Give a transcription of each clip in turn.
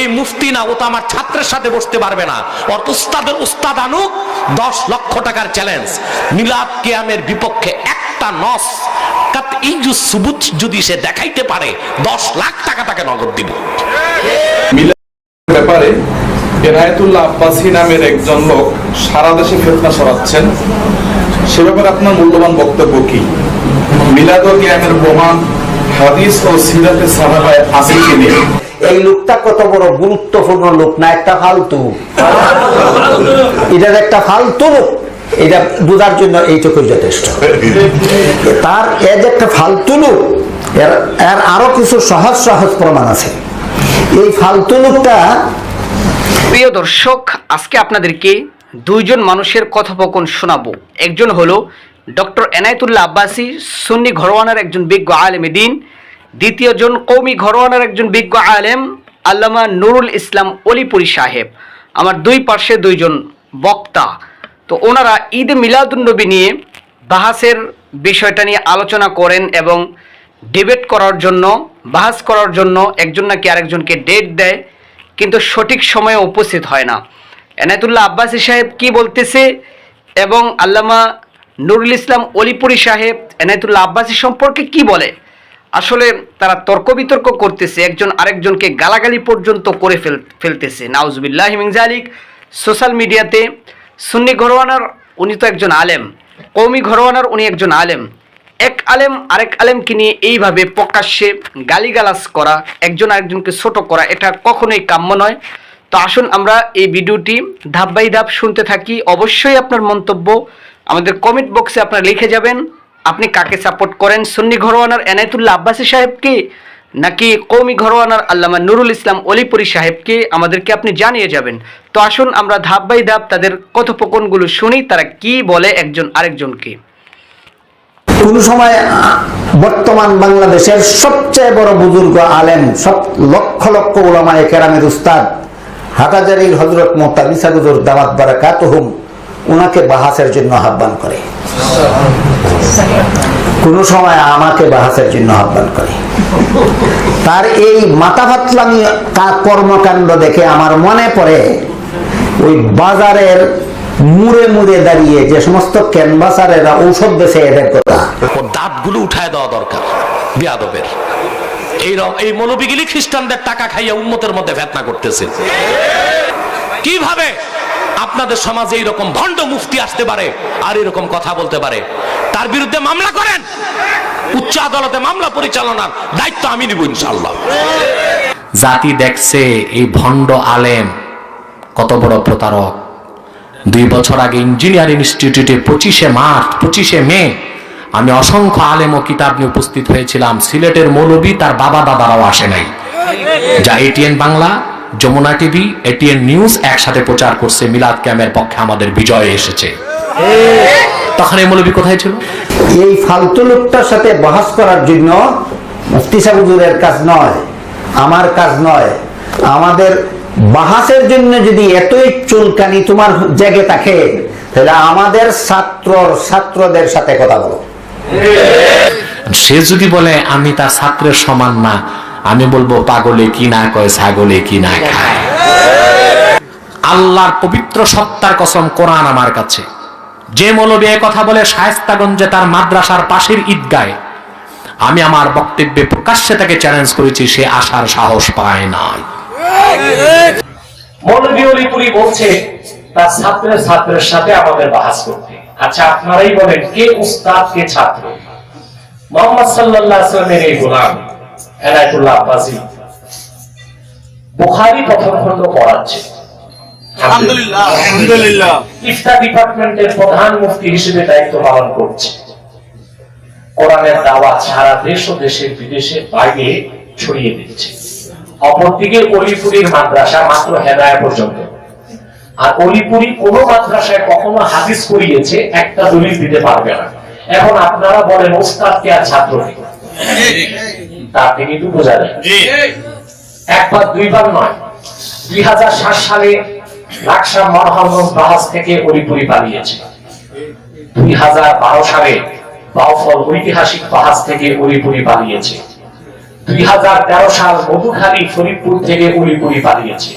এই মুফতি না, ও তো আমার ছাত্রের সাথে বসতে পারবে না। ওর উস্তাদের উস্তাদ আনুক, দশ লক্ষ টাকার চ্যালেঞ্জ মিলাদ কিয়ামের বিপক্ষে একটা নস সুবুত যদি সে দেখাইতে পারে, দশ লাখ টাকা তাকে নগদ দিব। ব্যাপারে এনায়েতুল্লাহ আব্বাসী নামের একজন লোক সারা দেশে ফেতনা সরাচ্ছেন সে ব্যাপারে আপনার মূল্যবান বক্তব্য কি? মিলাদ জ্ঞানের প্রমাণ, হাদিস ও সিরাতে সাহাবায় আছে কি নেই? এই লোকটা কত বড় গুরুত্বপূর্ণ লোক, না একটা ফালতু। এটার একটা ফালতু লোক। এটা বোঝার জন্য এইটুকু যথেষ্ট। তার যে একটা ফালতু লোক, এর আরও কিছু সহজ সহজ প্রমাণ আছে। এই ফালতু লোকটা প্রিয় দর্শক, আজকে আপনাদেরকে দুইজন মানুষের কথোপকথন শোনাবো। একজন হলো ডক্টর এনায়েতুল্লাহ আব্বাসী, সুন্নি ঘরোয়ানার একজন বিজ্ঞ আলেম দিন। দ্বিতীয়জন কৌমি ঘরোয়ানার একজন বিজ্ঞ আলেম, আল্লামা নুরুল ইসলাম অলিপুরি সাহেব। আমার দুই পার্শ্বে দুইজন বক্তা। তো ওনারা ঈদ মিলাদুন্নবী নিয়ে বাহাসের বিষয়টা নিয়ে আলোচনা করেন এবং ডিবেট করার জন্য, বাহাস করার জন্য একজন নাকি আরেকজনকে ডেট দেয়, কিন্তু সঠিক সময়ে উপস্থিত হয় না। এনায়তুল্লাহ আব্বাসী সাহেব কি বলতেছে এবং আল্লামা নুরুল ইসলাম অলিপুরি সাহেব, এনায়তুল্লাহ আব্বাসী সম্পর্কে কি বলে? আসলে তারা তর্ক বিতর্ক করতেছে, একজন আরেকজনকে গালাগালি পর্যন্ত করে ফেল, ফেলতেছে। নাউজবিল্লাহ মিংজালিক সোশ্যাল মিডিয়াতে সুন্নি ঘরোয়ানার উনি তো একজন আলেম কৌমি ঘরোয়ানার উনি একজন আলেম। এক আলেম আরেক আলেমকে নিয়ে এইভাবে প্রকাশ্যে গালিগালাজ করা, একজন আরেকজনকে ছোট করা, এটা কখনোই কাম্য নয়। তো আসুন আমরা এই ভিডিওটি ধাপ বাই ধাপ শুনতে থাকি। অবশ্যই আপনার মন্তব্য আমাদের কমেন্ট বক্সে আপনারা লিখে যাবেন। আপনি কাকে সাপোর্ট করেন? সুন্নি ঘরোয়ানার এনায়তুল্লাহ আব্বাসী সাহেবকে নাকি কৌমি ঘরোয়ানার আল্লামা নুরুল ইসলাম অলিপুরি সাহেবকে আমাদেরকে আপনি জানিয়ে যাবেন। তো আসুন আমরা ধাপ বাই ধাপ তাদের কথোপকথনগুলো শুনি, তারা কি বলে একজন আরেকজনকে। কোন সময় বর্তমান বাংলাদেশের সবচেয়ে বড় বুজুর্গ আলেম, সব লক্ষ লক্ষ ওলামায় কেরামের উস্তাদ, হাটাজারির হজরত মোতাবিসা গুজুর দামাত বারাকাত হুম ওনাকে বাহাসের জন্য আহ্বান করে। কোন সময় আমাকে বাহাসের জন্য আহ্বান করে। তার এই মাথা ফাতলামি কর্মকাণ্ড দেখে আমার মনে পড়ে, ওই বাজারের মুড়ে মুড়ে দাঁড়িয়ে যে সমস্ত ক্যানভাসারেরা ঔষধ বেছে এদের কথা। দাঁতগুলো উঠায় দেওয়া দরকার, বিয়াদবের। এই এই খ্রিস্টানদের টাকা খাইয়া উন্মতের মধ্যে ফেতনা করতেছে। কীভাবে? আপনাদের সমাজে এইরকম ভণ্ড মুফতি আসতে পারে আর এরকম কথা বলতে পারে। তার বিরুদ্ধে মামলা করেন। উচ্চ আদালতে মামলা পরিচালনার দায়িত্ব আমি নিব ইনশাল্লাহ জাতি দেখছে এই ভণ্ড আলেম কত বড় প্রতারক। দুই বছর আগে ইঞ্জিনিয়ার ইনস্টিটিউটে পঁচিশে মার্চ, পঁচিশে মে আমি অসংখ্য আলেম ও কিতাব নিয়ে উপস্থিত হয়েছিলাম। সিলেটের মৌলবী তার বাবা দাদারাও আসে নাই। যা ATN Bangla Jamuna TV ATN news একসাথে প্রচার করছে মিলাদ ক্যামের পক্ষে আমাদের বিজয় এসেছে। তখন এই মৌলবী কোথায় ছিল? এই ফালতু লোকটার সাথে বহাস করার জন্য মুফতি সাহুজুরের কাজ নয় আমার কাজ নয়। আমাদের বাহাসের জন্য যদি এতই চুলকানি তোমার জেগে থাকে তাহলে আমাদের ছাত্র ছাত্রদের সাথে কথা বলো। সে যদি বলে আমি তার ছাত্রের সমান না আমি বলব পাগলে কি না কয় ছাগলে কি না খায়। আল্লাহর পবিত্র সত্তার কসম কোরআন আমার কাছে। যে মৌলবী এ কথা বলে শায়স্তাগঞ্জে তার মাদ্রাসার পাশের ঈদগায় আমি আমার বক্তব্যে প্রকাশ্যে তাকে চ্যালেঞ্জ করেছি সে আসার সাহস পায় নাই। অলিপুরি বলছে তার ছাত্রের ছাত্রের সাথে আমাদের বাহাস করতে। আচ্ছা আপনারাই বলেন কে উস্তাদ কে ছাত্র? মোহাম্মদ সাল্লাল্লাহু আলাইহি ওয়াসাল্লামের এই গোলাম। এনায়েতুল্লাহ আব্বাসী। বুখারী প্রথম খণ্ড পড়াচ্ছে। আলহামদুলিল্লাহ। আলহামদুলিল্লাহ। ইফতা ডিপার্টমেন্টের প্রধান মুফতি হিসেবে দায়িত্ব পালন করছে। কোরআনের দাওয়াত সারা দেশ ও দেশের বিদেশে বাইরে ছড়িয়ে দিচ্ছে। অপরদিকে অলিপুরীর মাদ্রাসা মাত্র হেদায় পর্যন্ত। আর অলিপুরি কোন মাদ্রাসায় কখনো হাদিস করিয়েছে একটা দলিল দিতে পারবে না। এখন আপনারা বলেন ওস্তাদ কে আর ছাত্র কে? তা তিনি তো বোঝা যায় একবার দুইবার নয়। দুই হাজার সাত সালে লাকসা মরহামগঞ্জ বাহাজ থেকে অলিপুরি পালিয়েছে। দুই হাজার বারো সালে বাউফল ঐতিহাসিক পাহাজ থেকে অলিপুরি পালিয়েছে। দুই হাজার তেরো সাল মধুখালী ফরিদপুর থেকে উলিপুরি পালিয়েছে।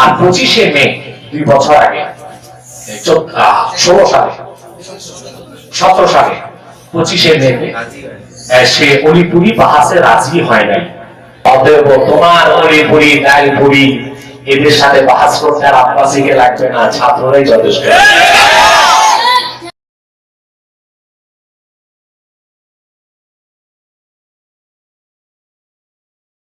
আর পঁচিশে মে দুই বছর আগে ষোলো সালে সতেরো সালে পঁচিশে মে সে অলিপুরি বাহাসে রাজি হয় নাই। অতএব তোমার অলিপুরি ডাইলপুরি এদের সাথে বাহাস করতে আর আব্বাসীকে লাগবে না, ছাত্ররাই যথেষ্ট।